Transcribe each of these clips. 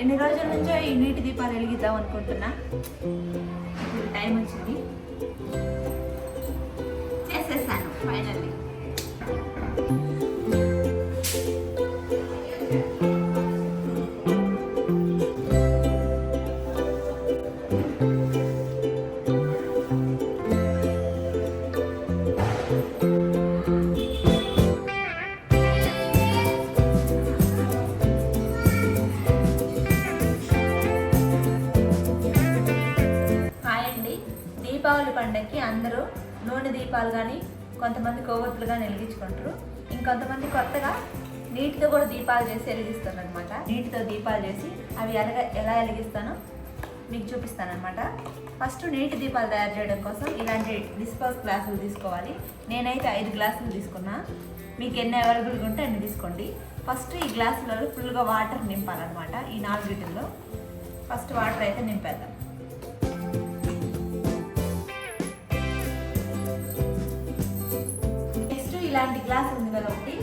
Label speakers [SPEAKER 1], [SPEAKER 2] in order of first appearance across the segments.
[SPEAKER 1] ఎన్ని రోజుల నుంచో ఈ నీటి దీపాలు వెలిగిద్దాం అనుకుంటున్నా. ఇప్పుడు టైం వచ్చింది. చేసేసాను ఫైనల్లీ. పండగకి అందరూ నూనె దీపాలు కానీ కొంతమంది కొవ్వొత్తులు కానీ వెలిగించుకుంటారు. ఇంకొంతమంది కొత్తగా నీటితో కూడా దీపాలు చేసి వెలిగిస్తారు అనమాట నీటితో దీపాలు చేసి అవి ఎలాగ ఎలా వెలిగిస్తానో మీకు చూపిస్తాను అనమాట ఫస్ట్ నీటి దీపాలు తయారు చేయడం కోసం ఇలాంటి డిస్పోజ్ గ్లాసులు తీసుకోవాలి. నేనైతే ఐదు గ్లాసులు తీసుకున్నా. మీకు ఎన్ని అవైలబుల్గా ఉంటే అన్ని తీసుకోండి. ఫస్ట్ ఈ గ్లాసులలో ఫుల్గా వాటర్ నింపాలన్నమాట ఈ నాలుగిటిల్లో ఫస్ట్ వాటర్ అయితే నింపేద్దాం. ఇలాంటి గ్లాస్ ఉంది కదా ఒకటి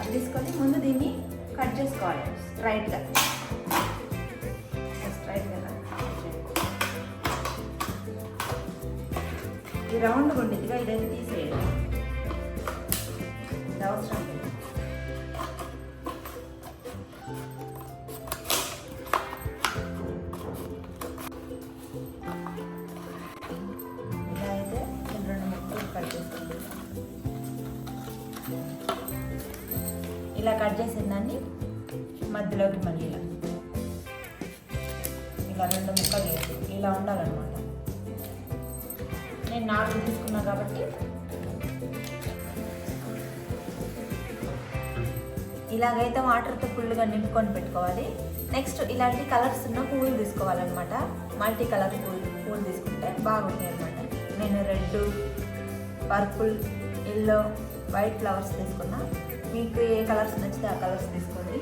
[SPEAKER 1] అది తీసుకొని ముందు దీన్ని కట్ చేసుకోవాలి. స్ట్రైట్గా స్ట్రైట్గా ఈ రౌండ్ ఉండిద్దిగా ఇదైతే తీసేయాలి అవసరం లేదు. కట్ చేసిన దాన్ని మధ్యలోకి మళ్ళీ ఇలా. ఇలా రెండు ముక్కలు వేసి ఇలా ఉండాలన్నమాట. నేను నాలుగు తీసుకున్నా కాబట్టి ఇలాగైతే వాటర్తో ఫుల్గా నింపుకొని పెట్టుకోవాలి. నెక్స్ట్ ఇలాంటి కలర్స్ ఉన్న పువ్వులు తీసుకోవాలన్నమాట. మల్టీ కలర్ పువ్వులు పువ్వులు తీసుకుంటే బాగుంటాయి అనమాట నేను red purple yellow white flowers తీసుకున్నా. మీకు ఏ కలర్స్ నచ్చితే ఆ కలర్స్ తీసుకోండి.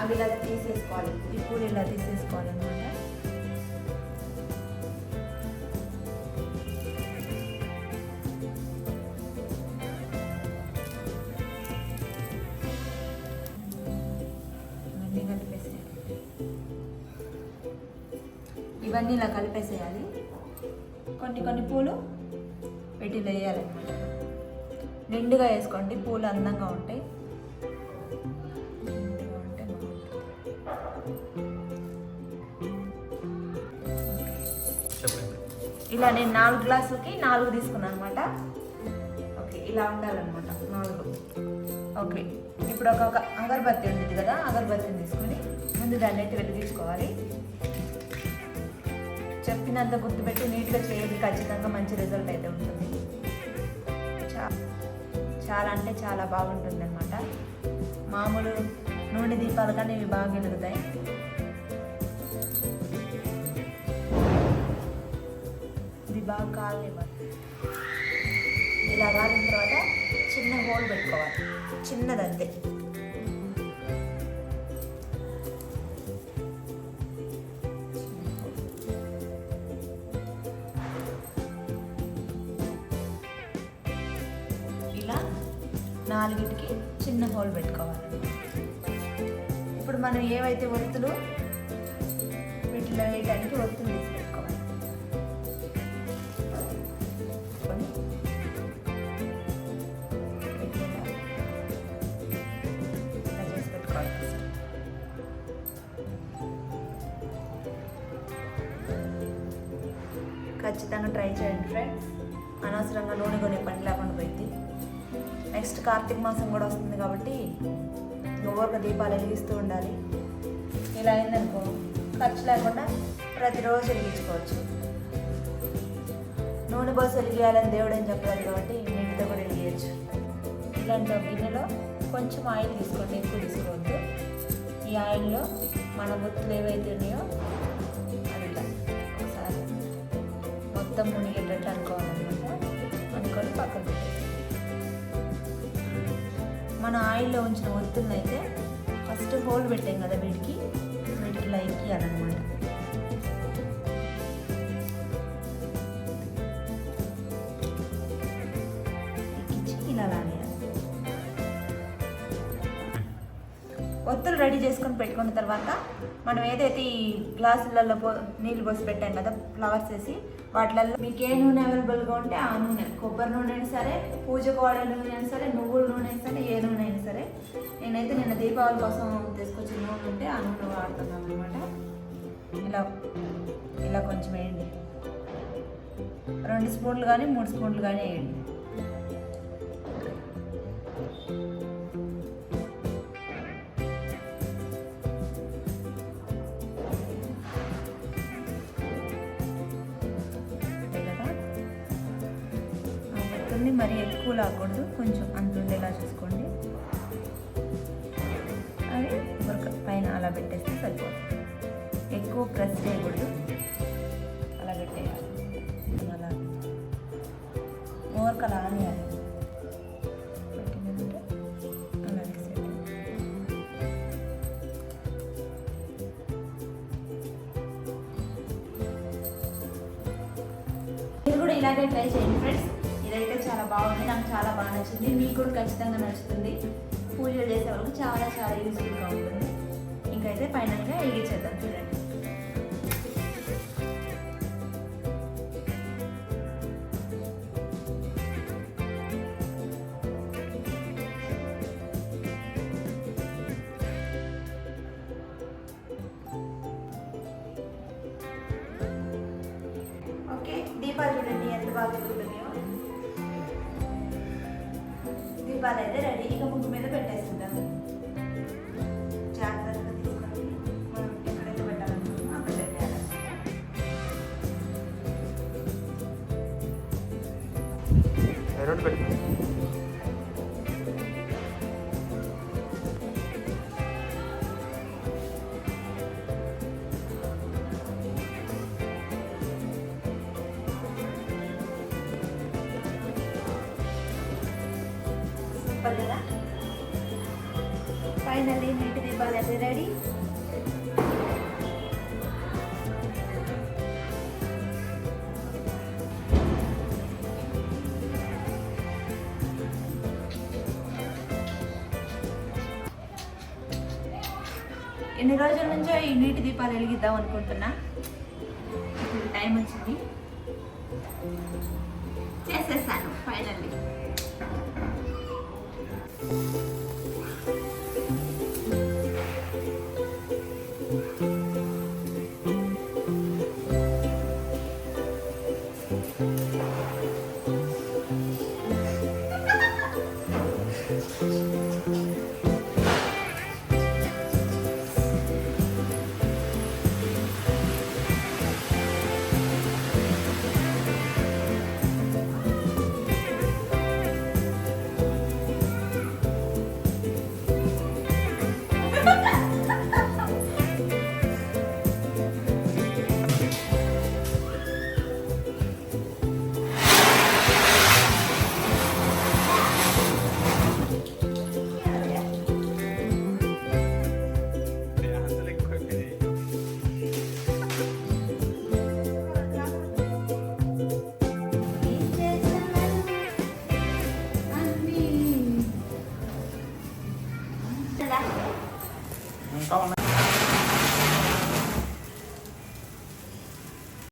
[SPEAKER 1] అవి ఇలా తీసేసుకోవాలి. ఈ పూలు ఇలా తీసేసుకోవాలి అనమాట ఇవన్నీ ఇవన్నీ ఇలా కలిపేసేయాలి. కొన్ని కొన్ని పూలు వీటిలో వేయాలన్నమాట నిండుగా వేసుకోండి. పూలు అందంగా ఉంటాయి. ఇలా నేను నాలుగు గ్లాసులకి నాలుగు తీసుకున్నాను అనమాట ఓకే ఇలా ఉండాలన్నమాట నాలుగు. ఓకే ఇప్పుడు ఒక అగరబత్తి ఉంటుంది కదా అగరబత్తిని తీసుకొని ముందు దాన్ని అయితే వెలిగించుకోవాలి. చెప్పినంత గుర్తుపెట్టి నీట్గా చేయాలి ఖచ్చితంగా మంచి రిజల్ట్ అయితే ఉంటుంది. చా- చాలా అంటే చాలా బాగుంటుంది అనమాట మామూలు నూనె దీపాలు కానీ ఇవి బాగా వెలుగుతాయి. బాగా కాలనివ్వాలి ఇలా కాలిన తర్వాత చిన్న హోల్ పెట్టుకోవాలి. చిన్నదంతే. ఇలా నాలుగిటికి చిన్న హోల్ పెట్టుకోవాలి. ఇప్పుడు మనం ఏవైతే ఒత్తులు వీటిలో వేయడానికి ఒత్తులు ఖచ్చితంగా ట్రై చేయండి ఫ్రెండ్స్ అనవసరంగా నూనె కొనే పని లేకుండా పోయింది. నెక్స్ట్ కార్తీక మాసం కూడా వస్తుంది కాబట్టి నువ్వు దీపాలు వెలిగిస్తూ ఉండాలి. ఇలా అయిందనుకో ఖర్చు లేకుండా ప్రతిరోజు వెలిగించుకోవచ్చు. నూనె పోసి వెలిగేయాలని దేవుడు అని చెప్పారు కాబట్టి నీటితో కూడా వెలిగేయచ్చు. ఇలాంటి గిన్నెలో కొంచెం ఆయిల్ తీసుకోండి ఎక్కువ తీసుకోవద్దు. ఈ ఆయిల్లో మన గుర్తులు ఏవైతే ఉన్నాయో మొత్తం మునిగేటట్టు అనుకోవాలన్నమాట. అనుకొని పక్కన పెట్టేసి మన ఆయిల్లో ఉంచిన ఒత్తులను అయితే ఫస్ట్ హోల్ పెట్టాం కదా వీటికి. వీటికి ఇలా ఎక్కియాలన్నమాట ఎక్కించి ఇలా లాగేయాలి. ఒత్తులు రెడీ చేసుకొని పెట్టుకున్న తర్వాత మనం ఏదైతే ఈ గ్లాసులలో పో నీళ్ళు పోసి పెట్టాం కదా ఫ్లవర్స్ వేసి వాటిలలో మీకు ఏ నూనె అవైలబుల్గా ఉంటే ఆ నూనె కొబ్బరి నూనె అయినా సరే పూజకు వాడే నూనె అయినా సరే నువ్వుల నూనె అయినా సరే ఏ నూనె అయినా సరే. నేనైతే నిన్న దీపావళి కోసం తీసుకొచ్చిన నూనె ఉంటే ఆ నూనె వాడుతున్నాను అనమాట ఇలా ఇలా కొంచెం వేయండి. రెండు స్పూన్లు కానీ మూడు స్పూన్లు కానీ వేయండి. ఆ మరి మరీ ఎక్కువ లాగకూడదు కొంచెం అంత ఉండేలా చూసుకోండి. అది ఉరక పైన అలా పెట్టేస్తే సరిపోతుంది. ఎక్కువ ప్రెస్ చేయకూడదు. అలా పెట్టేయాలి. అలా. ఊరక అలా అనేయాలి మీరు కూడా ఇలాగే ట్రై చేయండి ఫ్రెండ్స్. చాలా బాగుంది. నాకు చాలా బాగా నచ్చింది. మీకు కూడా ఖచ్చితంగా నచ్చుతుంది. పూజలు చేసే వాళ్ళకి చాలా చాలా యూస్ఫుల్గా ఉంటుంది. ఇంకైతే ఫైనల్గా ఎగిచేద్దాం చూడండి. ఓకే దీపాలు చూడండి. ఎంత బాగా దీపాలు అయితే రెడీ. ఇక ముగ్గు మీద పెట్టేస్తుంటాం జాగ్రత్తగా తీసుకొని మనం ఎక్కడైతే పెట్టాలనుకుంటున్నామో అక్కడ పెట్టాలి
[SPEAKER 2] రెండు పెట్టు.
[SPEAKER 1] సూపర్ కదా? ఫైనల్లీ నీటి దీపాలు అయితే రెడీ ఎన్ని రోజుల నుంచో ఈ నీటి దీపాలు వెలిగిద్దాం అనుకుంటున్నా? ఇప్పుడు టైం వచ్చింది. చేసేసాను ఫైనల్లీ